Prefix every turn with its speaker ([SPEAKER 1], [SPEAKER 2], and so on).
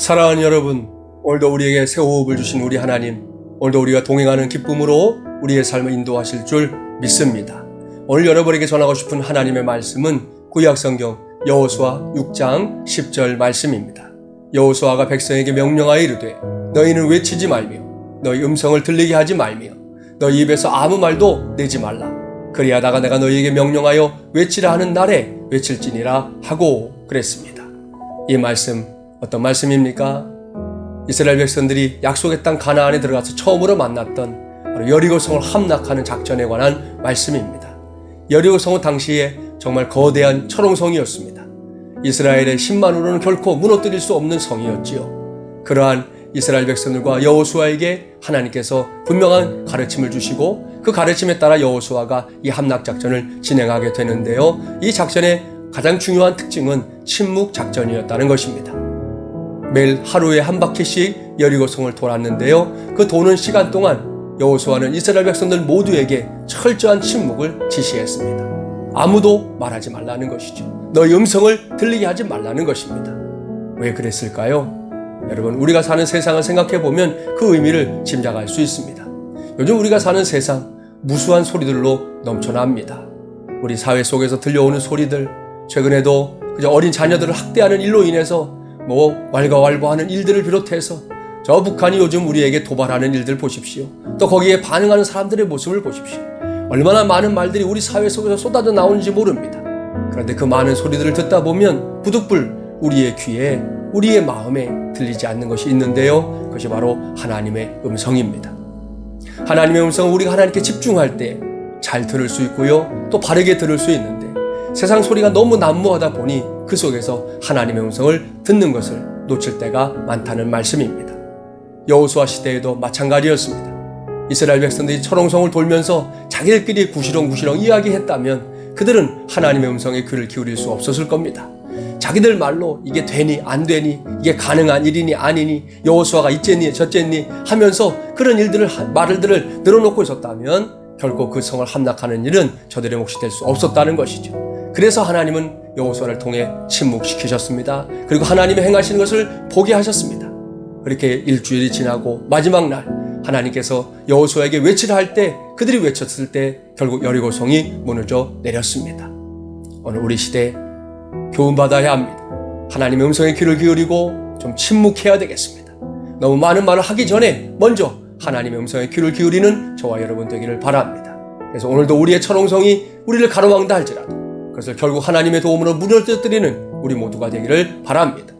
[SPEAKER 1] 사랑하는 여러분, 오늘도 우리에게 새 호흡을 주신 우리 하나님, 오늘도 우리가 동행하는 기쁨으로 우리의 삶을 인도하실 줄 믿습니다. 오늘 여러분에게 전하고 싶은 하나님의 말씀은 구약성경 여호수아 6장 10절 말씀입니다. 여호수아가 백성에게 명령하여 이르되 너희는 외치지 말며 너희 음성을 들리게 하지 말며 너희 입에서 아무 말도 내지 말라. 그리하다가 내가 너희에게 명령하여 외치라 하는 날에 외칠지니라 하고 그랬습니다. 이 말씀 어떤 말씀입니까? 이스라엘 백성들이 약속의 땅 가나안에 들어가서 처음으로 만났던 여리고성을 함락하는 작전에 관한 말씀입니다. 여리고성은 당시에 정말 거대한 철옹성이었습니다. 이스라엘의 10만으로는 결코 무너뜨릴 수 없는 성이었지요. 그러한 이스라엘 백성들과 여호수아에게 하나님께서 분명한 가르침을 주시고 그 가르침에 따라 여호수아가 이 함락 작전을 진행하게 되는데요. 이 작전의 가장 중요한 특징은 침묵 작전이었다는 것입니다. 매일 하루에 한 바퀴씩 여리고성을 돌았는데요. 그 도는 시간 동안 여호수아는 이스라엘 백성들 모두에게 철저한 침묵을 지시했습니다. 아무도 말하지 말라는 것이죠. 너희 음성을 들리게 하지 말라는 것입니다. 왜 그랬을까요? 여러분, 우리가 사는 세상을 생각해 보면 그 의미를 짐작할 수 있습니다. 요즘 우리가 사는 세상 무수한 소리들로 넘쳐납니다. 우리 사회 속에서 들려오는 소리들, 최근에도 그저 어린 자녀들을 학대하는 일로 인해서 뭐 왈가왈부하는 일들을 비롯해서 저 북한이 요즘 우리에게 도발하는 일들 보십시오. 또 거기에 반응하는 사람들의 모습을 보십시오. 얼마나 많은 말들이 우리 사회 속에서 쏟아져 나오는지 모릅니다. 그런데 그 많은 소리들을 듣다 보면 부득불 우리의 귀에 우리의 마음에 들리지 않는 것이 있는데요. 그것이 바로 하나님의 음성입니다. 하나님의 음성은 우리가 하나님께 집중할 때 잘 들을 수 있고요. 또 바르게 들을 수 있는데 세상 소리가 너무 난무하다 보니 그 속에서 하나님의 음성을 듣는 것을 놓칠 때가 많다는 말씀입니다. 여호수아 시대에도 마찬가지였습니다. 이스라엘 백성들이 철옹성을 돌면서 자기들끼리 구시렁구시렁 이야기했다면 그들은 하나님의 음성에 귀를 기울일 수 없었을 겁니다. 자기들 말로 이게 되니 안 되니 이게 가능한 일이니 아니니 여호수아가 있겠니 저쨌니 하면서 그런 일들을 말들을 늘어놓고 있었다면 결코 그 성을 함락하는 일은 저들의 몫이 될 수 없었다는 것이죠. 그래서 하나님은 여호수아를 통해 침묵시키셨습니다. 그리고 하나님의 행하시는 것을 보게 하셨습니다. 그렇게 일주일이 지나고 마지막 날 하나님께서 여호수아에게 외치라 할 때 그들이 외쳤을 때 결국 여리고성이 무너져 내렸습니다. 오늘 우리 시대 교훈 받아야 합니다. 하나님의 음성에 귀를 기울이고 좀 침묵해야 되겠습니다. 너무 많은 말을 하기 전에 먼저 하나님의 음성에 귀를 기울이는 저와 여러분 되기를 바랍니다. 그래서 오늘도 우리의 철옹성이 우리를 가로막는다 할지라도 그것을 결국 하나님의 도움으로 무너뜨리는 우리 모두가 되기를 바랍니다.